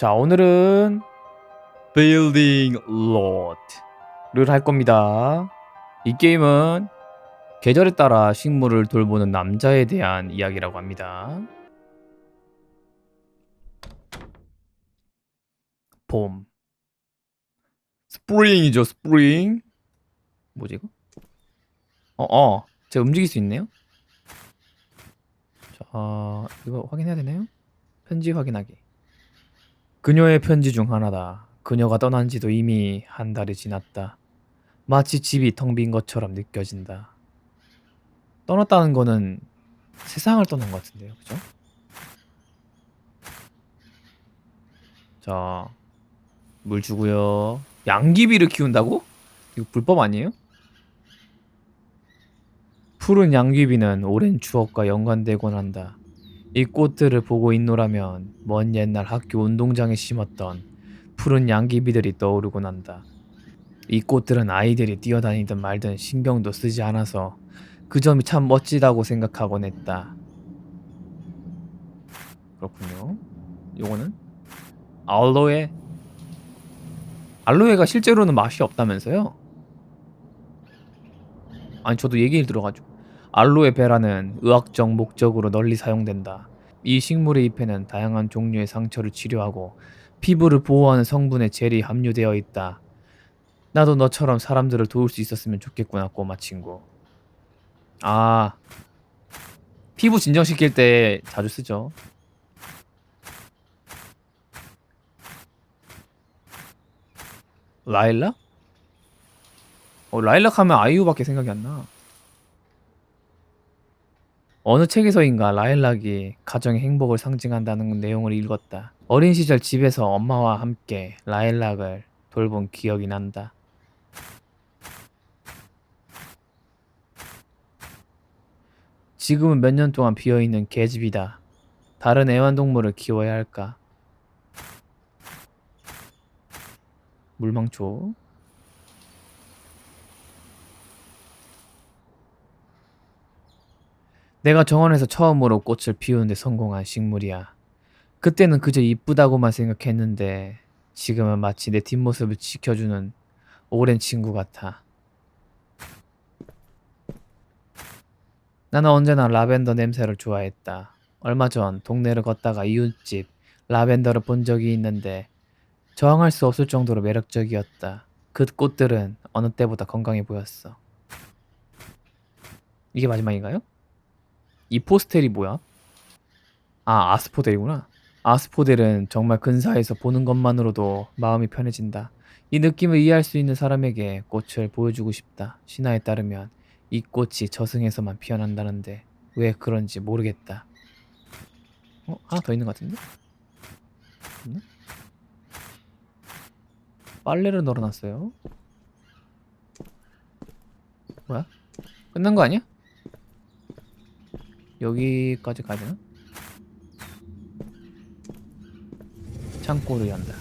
자, 오늘은 Building Lot를 할 겁니다. 이 게임은 계절에 따라 식물을 돌보는 남자에 대한 이야기라고 합니다. 봄. 스프링이죠, 스프링. 뭐지 이거? 어, 어. 제가 움직일 수 있네요. 자, 이거 확인해야 되나요? 편지 확인하기. 그녀의 편지 중 하나다. 그녀가 떠난 지도 이미 한 달이 지났다. 마치 집이 텅 빈 것처럼 느껴진다. 떠났다는 거는 세상을 떠난 것 같은데요, 그죠? 자, 물 주고요. 양귀비를 키운다고? 이거 불법 아니에요? 푸른 양귀비는 오랜 추억과 연관되곤 한다. 이 꽃들을 보고 있노라면 먼 옛날 학교 운동장에 심었던 푸른 양귀비들이 떠오르곤 한다. 이 꽃들은 아이들이 뛰어다니든 말든 신경도 쓰지 않아서 그 점이 참 멋지다고 생각하곤 했다. 그렇군요. 요거는 알로에 알로에가 실제로는 맛이 없다면서요? 아니 저도 얘기를 들어가지고 알로에 베라는 의학적 목적으로 널리 사용된다. 이 식물의 잎에는 다양한 종류의 상처를 치료하고 피부를 보호하는 성분의 젤이 함유되어 있다. 나도 너처럼 사람들을 도울 수 있었으면 좋겠구나 꼬마 친구. 아 피부 진정시킬 때 자주 쓰죠. 라일락? 어 라일락 하면 아이유밖에 생각이 안 나. 어느 책에서인가 라일락이 가정의 행복을 상징한다는 내용을 읽었다. 어린 시절 집에서 엄마와 함께 라일락을 돌본 기억이 난다. 지금은 몇 년 동안 비어있는 개집이다. 다른 애완동물을 키워야 할까? 물망초. 내가 정원에서 처음으로 꽃을 피우는데 성공한 식물이야. 그때는 그저 이쁘다고만 생각했는데 지금은 마치 내 뒷모습을 지켜주는 오랜 친구 같아. 나는 언제나 라벤더 냄새를 좋아했다. 얼마 전 동네를 걷다가 이웃집 라벤더를 본 적이 있는데 저항할 수 없을 정도로 매력적이었다. 그 꽃들은 어느 때보다 건강해 보였어. 이게 마지막인가요? 이 포스텔이 뭐야? 아, 아스포델이구나. 아스포델은 정말 근사해서 보는 것만으로도 마음이 편해진다. 이 느낌을 이해할 수 있는 사람에게 꽃을 보여주고 싶다. 신화에 따르면 이 꽃이 저승에서만 피어난다는데 왜 그런지 모르겠다. 어? 하나 더 있는 것 같은데? 있나? 빨래를 널어놨어요. 뭐야? 끝난 거 아니야? 여기까지 가야 되나? 창고를 연다.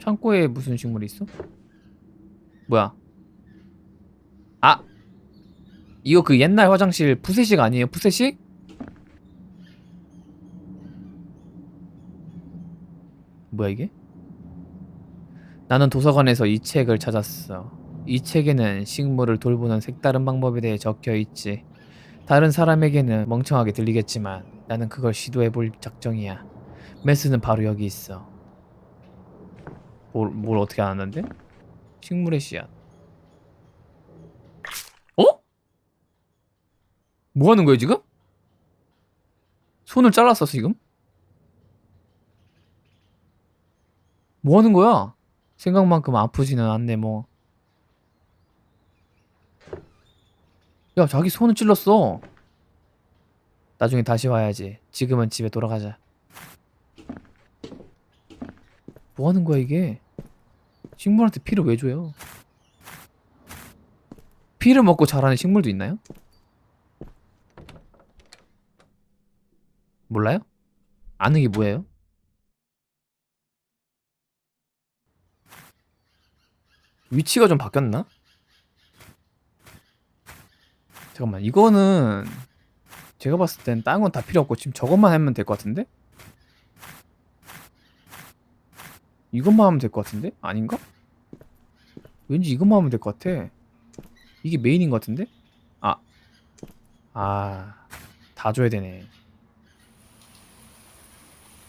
창고에 무슨 식물이 있어? 뭐야? 아! 이거 그 옛날 화장실 푸세식 아니에요? 푸세식? 뭐야 이게? 나는 도서관에서 이 책을 찾았어. 이 책에는 식물을 돌보는 색다른 방법에 대해 적혀 있지. 다른 사람에게는 멍청하게 들리겠지만 나는 그걸 시도해 볼 작정이야. 메스는 바로 여기 있어. 뭘, 뭘 어떻게 알았는데? 식물의 씨앗. 어? 뭐 하는 거야 지금? 손을 잘랐어 지금? 뭐 하는 거야? 생각만큼 아프지는 않네 뭐. 야 자기 손을 찔렀어. 나중에 다시 와야지. 지금은 집에 돌아가자. 뭐 하는 거야 이게? 식물한테 피를 왜 줘요? 피를 먹고 자라는 식물도 있나요? 몰라요? 아는 게 뭐예요? 위치가 좀 바뀌었나? 잠깐만 이거는 제가 봤을 땐딴건다 필요 없고 지금 저것만 하면 될 것 같은데? 이것만 하면 될 것 같은데? 아닌가? 왠지 이것만 하면 될 것 같아. 이게 메인인 것 같은데? 아, 아, 다 줘야 되네.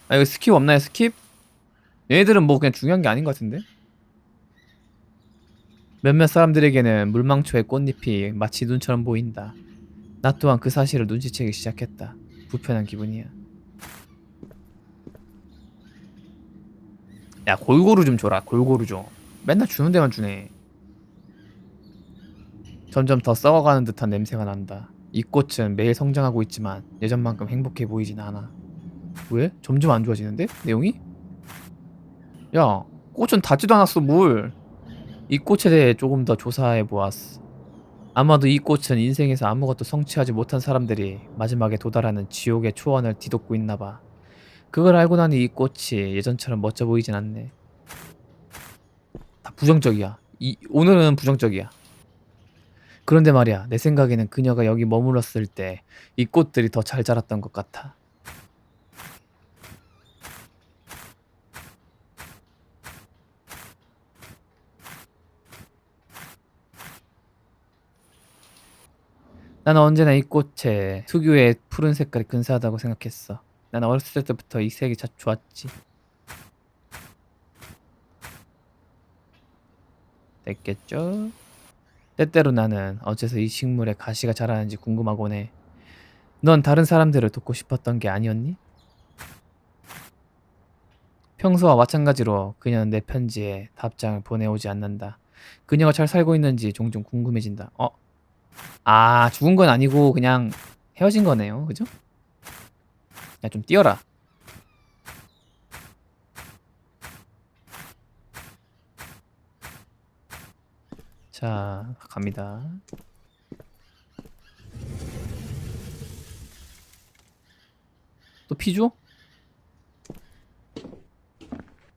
아, 이거 스킵 없나요? 스킵? 얘네들은 뭐 그냥 중요한 게 아닌 것 같은데? 몇몇 사람들에게는 물망초의 꽃잎이 마치 눈처럼 보인다. 나 또한 그 사실을 눈치채기 시작했다. 불편한 기분이야. 야 골고루 좀 줘라. 골고루 좀. 맨날 주는 데만 주네. 점점 더 썩어가는 듯한 냄새가 난다. 이 꽃은 매일 성장하고 있지만 예전만큼 행복해 보이진 않아. 왜? 점점 안 좋아지는데? 내용이? 야, 꽃은 닿지도 않았어, 뭘. 이 꽃에 대해 조금 더 조사해 보았어. 아마도 이 꽃은 인생에서 아무것도 성취하지 못한 사람들이 마지막에 도달하는 지옥의 초원을 뒤덮고 있나 봐. 그걸 알고 나니 이 꽃이 예전처럼 멋져 보이진 않네. 다 부정적이야. 이, 오늘은 부정적이야. 그런데 말이야, 내 생각에는 그녀가 여기 머물렀을 때 이 꽃들이 더 잘 자랐던 것 같아. 나는 언제나 이 꽃의 특유의 푸른 색깔이 근사하다고 생각했어. 난 어렸을 때부터 이 색이 참 좋았지. 됐겠죠? 때때로 나는 어째서 이 식물에 가시가 자라는지 궁금하곤 해. 넌 다른 사람들을 돕고 싶었던 게 아니었니? 평소와 마찬가지로 그녀는 내 편지에 답장을 보내오지 않는다. 그녀가 잘 살고 있는지 종종 궁금해진다. 어? 아, 죽은 건 아니고 그냥 헤어진 거네요. 그죠? 야, 좀 뛰어라. 자, 갑니다. 또 피죠?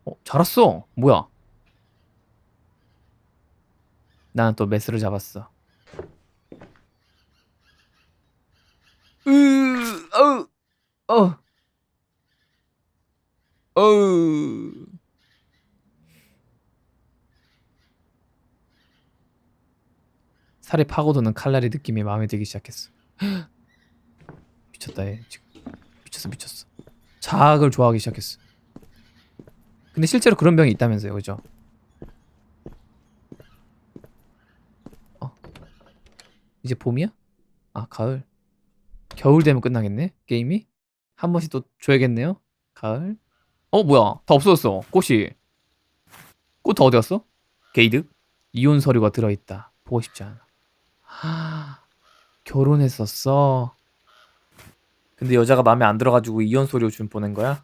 어, 잘았어. 뭐야? 나는 또 메스를 잡았어. 으, 어우, 어, 어우. 살이 파고드는 칼날의 느낌이 마음에 들기 시작했어. 미쳤다, 얘 지금 미쳤어, 미쳤어. 자학을 좋아하기 시작했어. 근데 실제로 그런 병이 있다면서요, 그죠? 어, 이제 봄이야? 아, 가을. 겨울 되면 끝나겠네 게임이 한 번씩 또 줘야겠네요 가을 어 뭐야? 다 없어졌어. 꽃이. 꽃 다 어디 갔어? 게이드? 이혼 서류가 들어있다. 보고 싶지 않아. 하 결혼했었어? 근데 여자가 마음에 안 들어가지고 이혼 서류 좀 보낸 거야?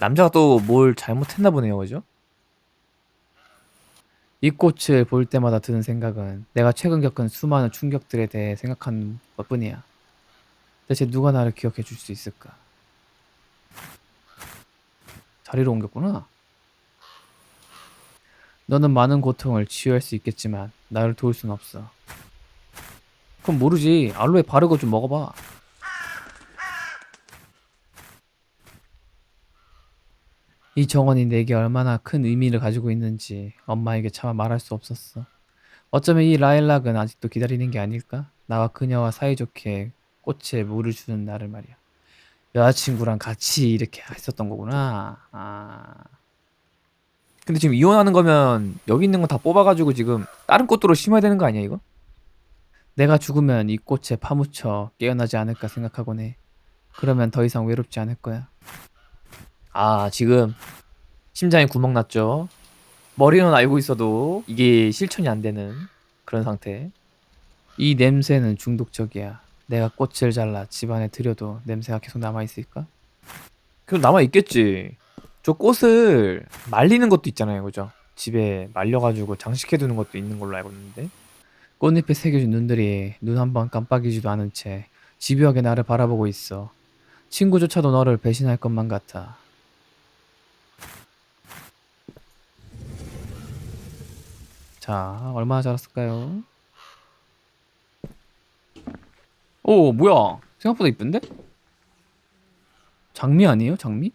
남자가 또 뭘 잘못했나 보네요 그죠? 이 꽃을 볼 때마다 드는 생각은 내가 최근 겪은 수많은 충격들에 대해 생각하는 것뿐이야. 대체 누가 나를 기억해 줄 수 있을까? 자리로 옮겼구나. 너는 많은 고통을 치유할 수 있겠지만 나를 도울 순 없어. 그럼 모르지. 알로에 바르고 좀 먹어봐. 이 정원이 내게 얼마나 큰 의미를 가지고 있는지 엄마에게 차마 말할 수 없었어. 어쩌면 이 라일락은 아직도 기다리는 게 아닐까? 나와 그녀와 사이좋게 꽃에 물을 주는 날을 말이야. 여자친구랑 같이 이렇게 했었던 거구나. 아. 근데 지금 이혼하는 거면 여기 있는 거다 뽑아가지고 지금 다른 꽃으로 심어야 되는 거 아니야 이거? 내가 죽으면 이 꽃에 파묻혀 깨어나지 않을까 생각하곤 해. 그러면 더 이상 외롭지 않을 거야. 아 지금 심장에 구멍 났죠. 머리는 알고 있어도 이게 실천이 안 되는 그런 상태. 이 냄새는 중독적이야. 내가 꽃을 잘라 집안에 들여도 냄새가 계속 남아 있을까? 계속 남아 있겠지. 저 꽃을 말리는 것도 있잖아요, 그죠? 집에 말려가지고 장식해 두는 것도 있는 걸로 알고 있는데 꽃잎에 새겨진 눈들이 눈 한 번 깜빡이지도 않은 채 집요하게 나를 바라보고 있어. 친구조차도 너를 배신할 것만 같아. 자, 얼마나 자랐을까요? 오, 뭐야? 생각보다 이쁜데? 장미 아니에요? 장미?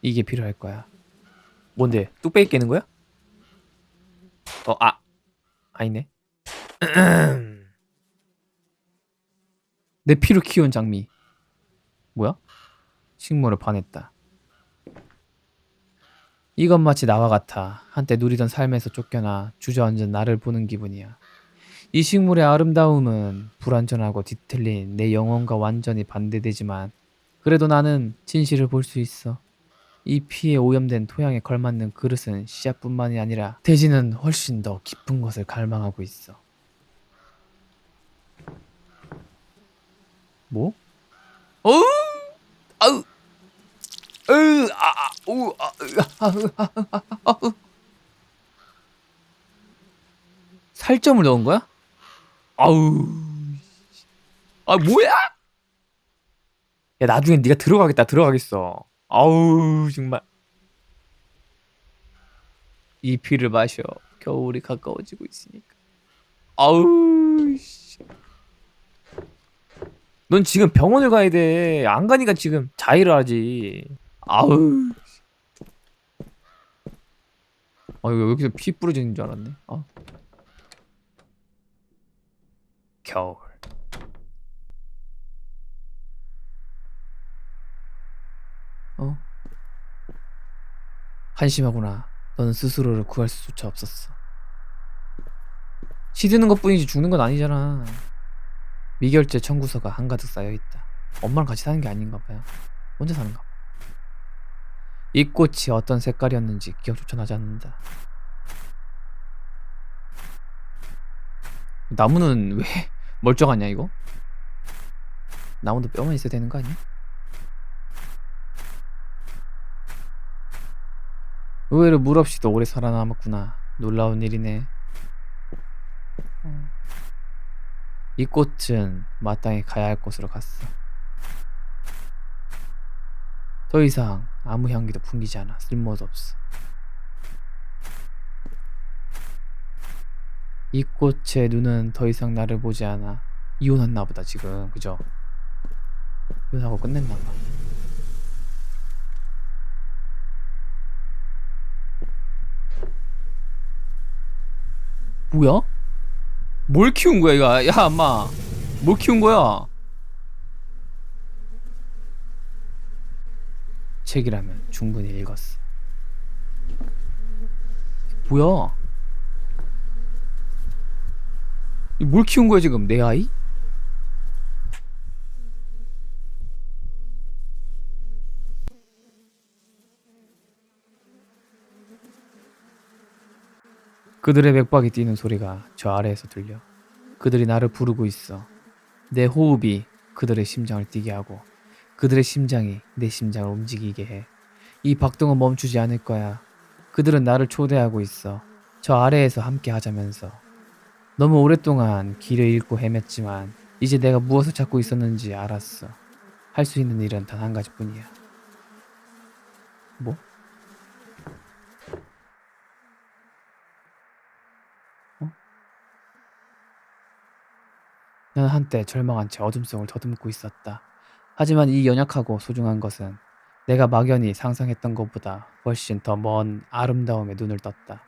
이게 필요할 거야. 뭔데? 뚝배기 깨는 거야? 어, 아. 아니네. 내 피로 키운 장미. 뭐야? 식물을 반했다. 이건 마치 나와 같아. 한때 누리던 삶에서 쫓겨나 주저앉은 나를 보는 기분이야. 이 식물의 아름다움은 불완전하고 뒤틀린 내 영혼과 완전히 반대되지만 그래도 나는 진실을 볼 수 있어. 이 피에 오염된 토양에 걸맞는 그릇은 씨앗뿐만이 아니라 대지는 훨씬 더 깊은 것을 갈망하고 있어. 뭐? 어우! 아우! 으, 아, 아, 우, 아, 으, 아, 으, 아, 으, 아, 아, 으. 살점을 넣은 거야? 아우. 아, 뭐야? 야, 나중에 네가 들어가겠다, 들어가겠어. 아우, 정말. 이 피를 마셔. 겨울이 가까워지고 있으니까. 아우, 씨. 넌 지금 병원을 가야 돼. 안 가니까 지금 자해를 하지. 아우. 아, 이거 여기서 피 뿌려지는 줄 알았네. 아. 겨울. 어? 한심하구나. 너는 스스로를 구할 수조차 없었어. 시드는 것뿐이지 죽는 건 아니잖아. 미결제 청구서가 한가득 쌓여 있다. 엄마랑 같이 사는 게 아닌가 봐요. 혼자 사는가 봐. 이 꽃이 어떤 색깔이었는지 기억조차 나지 않는다. 나무는 왜 멀쩡하냐 이거? 나무도 뼈만 있어야 되는 거 아니야? 의외로 물 없이도 오래 살아남았구나. 놀라운 일이네. 어. 이 꽃은 마땅히 가야 할 곳으로 갔어. 더 이상 아무 향기도 풍기지 않아. 쓸모도 없어. 이 꽃의 눈은 더 이상 나를 보지 않아. 이혼했나 보다 지금. 그죠? 이혼하고 끝냈나 봐. 뭐야? 뭘 키운 거야 이거? 야 엄마, 뭘 키운 거야? 책이라면 충분히 읽었어. 뭐야? 뭘 키운 거야 지금 내 아이? 그들의 맥박이 뛰는 소리가 저 아래에서 들려. 그들이 나를 부르고 있어. 내 호흡이 그들의 심장을 뛰게 하고 그들의 심장이 내 심장을 움직이게 해. 이 박동은 멈추지 않을 거야. 그들은 나를 초대하고 있어. 저 아래에서 함께 하자면서. 너무 오랫동안 길을 잃고 헤맸지만 이제 내가 무엇을 찾고 있었는지 알았어. 할 수 있는 일은 단 한 가지뿐이야. 뭐? 어? 나는 한때 절망한 채 어둠 속을 더듬고 있었다. 하지만 이 연약하고 소중한 것은 내가 막연히 상상했던 것보다 훨씬 더 먼 아름다움에 눈을 떴다.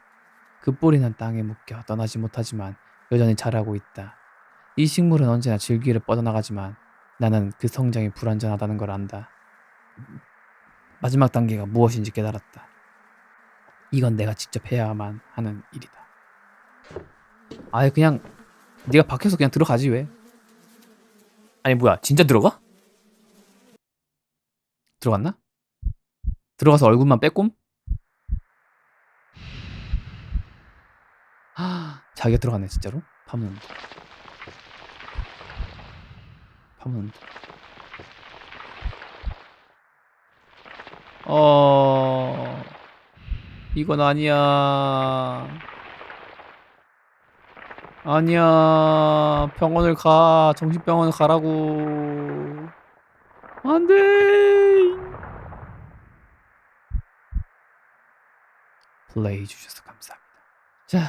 그 뿌리는 땅에 묶여 떠나지 못하지만 여전히 자라고 있다. 이 식물은 언제나 질기를 뻗어나가지만 나는 그 성장이 불완전하다는 걸 안다. 마지막 단계가 무엇인지 깨달았다. 이건 내가 직접 해야만 하는 일이다. 아예 그냥 네가 밖에서 그냥 들어가지 왜? 아니 뭐야 진짜 들어가? 들어갔나? 들어가서 얼굴만 빼꼼? 자기가 들어갔네 진짜로? 파문운다. 파문운다. 어, 이건 아니야. 아니야. 병원을 가. 정신병원을 가라고. 안 돼. 플레이 주셔서 감사합니다. 자,